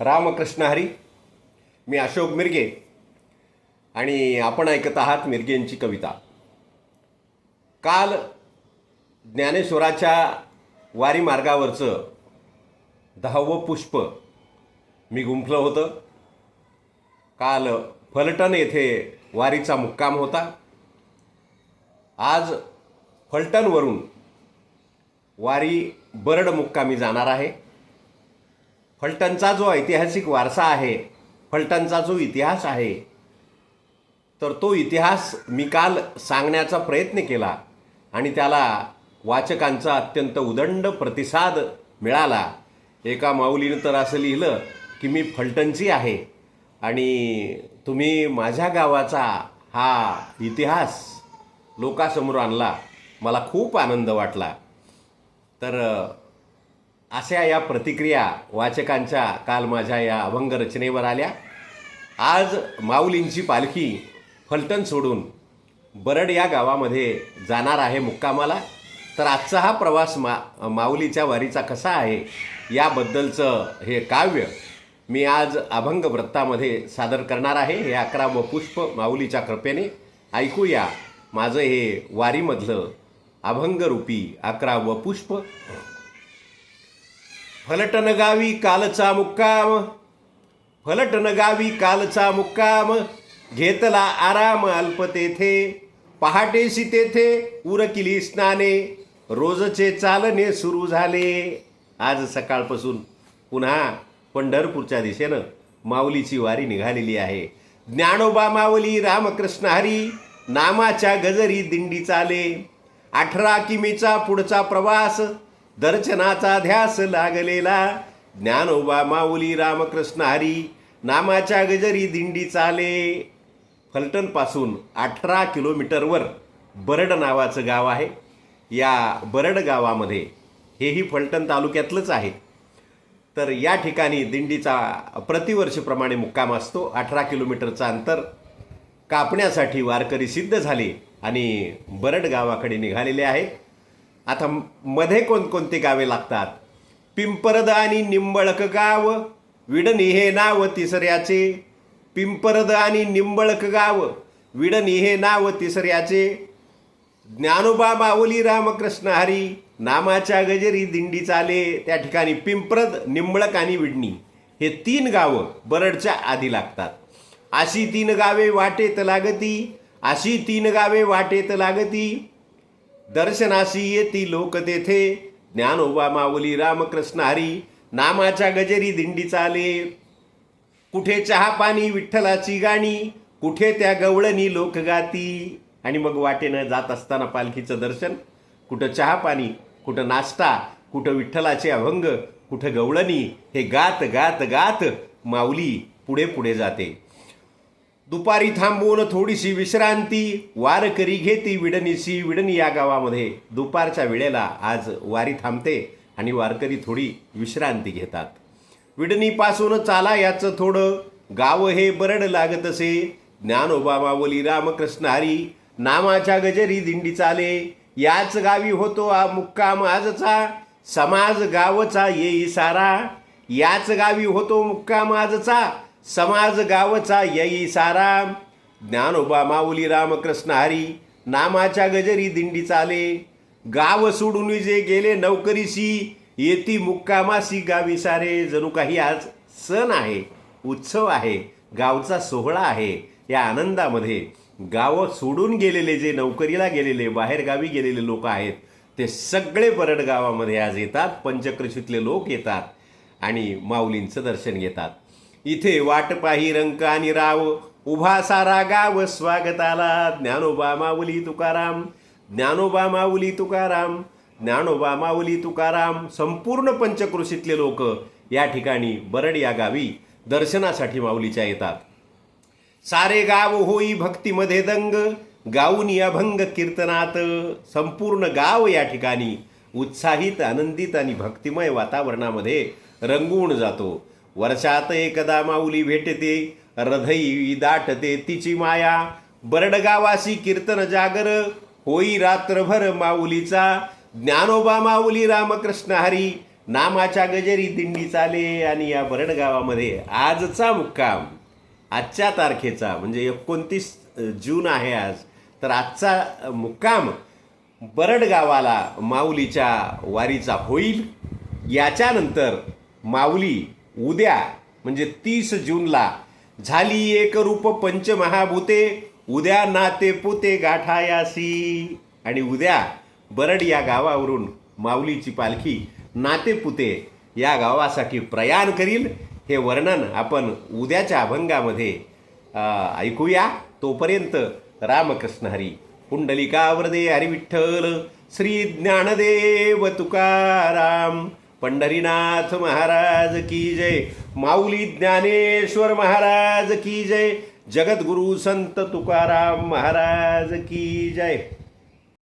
रामकृष्ण हरी मी अशोक मिरगे आणि आपण ऐकत आहात मिरगेंची कविता. काल ज्ञानेश्वराच्या वारी मार्गावरचं दहावं पुष्प मी गुंफलं होतं. काल फलटण येथे वारीचा मुक्काम होता. आज फलटणवरून वारी बरड मुक्कामी जाणार आहे. फलटणचा जो ऐतिहासिक वारसा आहे फलटणचा जो इतिहास आहे तर तो इतिहास मी काल सांगण्याचा प्रयत्न केला आणि त्याला वाचकांचा अत्यंत उदंड प्रतिसाद मिळाला. एका माऊलीनं तर असं लिहिलं की मी फलटणची आहे आणि तुम्ही माझ्या गावाचा हा इतिहास लोकासमोर आणला. मला खूप आनंद वाटला. तर अशा या प्रतिक्रिया वाचकांच्या काल माझ्या या अभंग रचनेवर आल्या. आज माऊलींची पालखी फलटण सोडून बरड या गावामध्ये जाणार आहे मुक्कामाला. तर आजचा हा प्रवास मा माऊलीच्या वारीचा कसा आहे याबद्दलचं हे काव्य मी आज अभंग वृत्तामध्ये सादर करणार आहे. हे अकरा व पुष्प माऊलीच्या कृपेने ऐकूया माझं हे वारीमधलं अभंगरूपी अकरा व पुष्प. फलटण गावी कालचा मुक्काम. फलटण गावी कालचा मुक्काम. घेतला आराम अल्प तेथे. पहाटेशी तेथे उरकिली स्नाने. रोजचे चालणे सुरू झाले. आज सकाळपासून पुन्हा पंढरपूरच्या दिशेनं माऊलीची वारी निघालेली आहे. ज्ञानोबा माऊली रामकृष्ण हरी नामाच्या गजरी दिंडी चाले. अठरा किमीचा पुढचा प्रवास. दर्शनाचा ध्यास लागलेला. ज्ञानोबा माऊली रामकृष्ण हरी नामाच्या गजरी दिंडी चाले. फलटणपासून अठरा किलोमीटरवर बरड नावाचं गाव आहे. या बरड गावामध्ये हेही फलटण तालुक्यातलंच आहे. तर या ठिकाणी दिंडीचा प्रतिवर्षीप्रमाणे मुक्काम असतो. अठरा किलोमीटरचं अंतर कापण्यासाठी वारकरी सिद्ध झाले आणि बरड गावाकडे निघालेले आहेत. आता मध्ये कोणकोणती गावे लागतात? पिंपरद आणि निंबळक गाव विडणी हे नाव तिसऱ्याचे. पिंपरद आणि निंबळक गाव विडणी हे नाव तिसऱ्याचे. ज्ञानोबा माऊली रामकृष्ण हरी नामाच्या गजेरी दिंडी चाले. त्या ठिकाणी पिंपरद निंबळक आणि विडणी हे तीन गावं बरडच्या आधी लागतात. अशी तीन गावे वाटेत लागती अशी तीन गावे वाटेत लागती. दर्शनाशी येती लोक तेथे. ज्ञानोबा माऊली रामकृष्ण हरी नामाच्या गजरी दिंडी चाले. कुठे चहा पाणी विठ्ठलाची गाणी कुठे त्या गवळणी लोक गाती. आणि मग वाटेनं जात असताना पालखीचं दर्शन. कुठं चहा पाणी कुठं नाश्ता कुठं विठ्ठलाचे अभंग कुठं गवळणी हे गात गात गात माऊली पुढे पुढे जाते. दुपारी थांबवून थोडीशी विश्रांती वारकरी घेती विडणीशी विडणी या गावामध्ये. दुपारच्या वेळेला आज वारी थांबते आणि वारकरी थोडी विश्रांती घेतात. विडणीपासून चाला याचं थोडं गाव हे बरड लागत असे ज्ञानोबा हो मावली रामकृष्ण हरी नामाच्या गजरी दिंडी चाले. याच गावी होतो हा मुक्काम आजचा समाज गावचा येई सारा. याच गावी होतो मुक्काम आजचा समाज गावचा येई सारा. ज्ञानोबा माऊली रामकृष्ण हरी नामाच्या गजरी दिंडी चाले. गाव सोडून जे गेले नौकरीशी येती मुक्कामासी गावी सारे. जणू काही आज सण आहे उत्सव आहे गावचा सोहळा आहे या आनंदामध्ये. गावं सोडून गेलेले जे नोकरीला गेलेले बाहेरगावी गेलेले लोक आहेत ते सगळे परड गावामध्ये आज येतात पंचकृषीतले लोक येतात आणि माऊलींचं दर्शन घेतात. इथे वाट पाही रंक आणि राव. उभा सारा गाव स्वागताला. ज्ञानोबा माऊली तुकाराम. ज्ञानोबा माऊली तुकाराम. ज्ञानोबा माऊली तुकाराम. संपूर्ण पंचकृषीतले लोक या ठिकाणी बरड या गावी दर्शनासाठी माऊलीच्या येतात. सारे गाव होई भक्तीमध्ये दंग. गाऊन अभंग कीर्तनात. संपूर्ण गाव या ठिकाणी उत्साहित आनंदित आणि भक्तिमय वातावरणामध्ये रंगून जातो. वर्षात एकदा माऊली भेटते हृदयी दाटते तिची माया. बरडगावासी कीर्तन जागर होई रात्रभर माऊलीचा. ज्ञानोबा माऊली रामकृष्ण हरी नामाच्या गजेरी दिंडी चाले आणि या बरडगावामध्ये आजचा मुक्काम. आजच्या तारखेचा म्हणजे एकोणतीस जून आहे आज. तर आजचा मुक्काम बरडगावाला माऊलीच्या वारीचा होईल. याच्यानंतर माऊली उद्या म्हणजे तीस जूनला झाली एक रूप पंचमहाभूते उद्या नाते पुते गाठायासी. आणि उद्या बरड या गावावरून माऊलीची पालखी नातेपुते या गावासाठी प्रयाण करील. हे वर्णन आपण उद्याच्या अभंगामध्ये ऐकूया. तोपर्यंत रामकृष्ण हरी. पुंडलिकावरदे हरिविठ्ठल श्री ज्ञानदेव तुकाराम. पंढरीनाथ महाराज की जय. माऊली ज्ञानेश्वर महाराज की जय. जगद्गुरु संत तुकाराम महाराज की जय.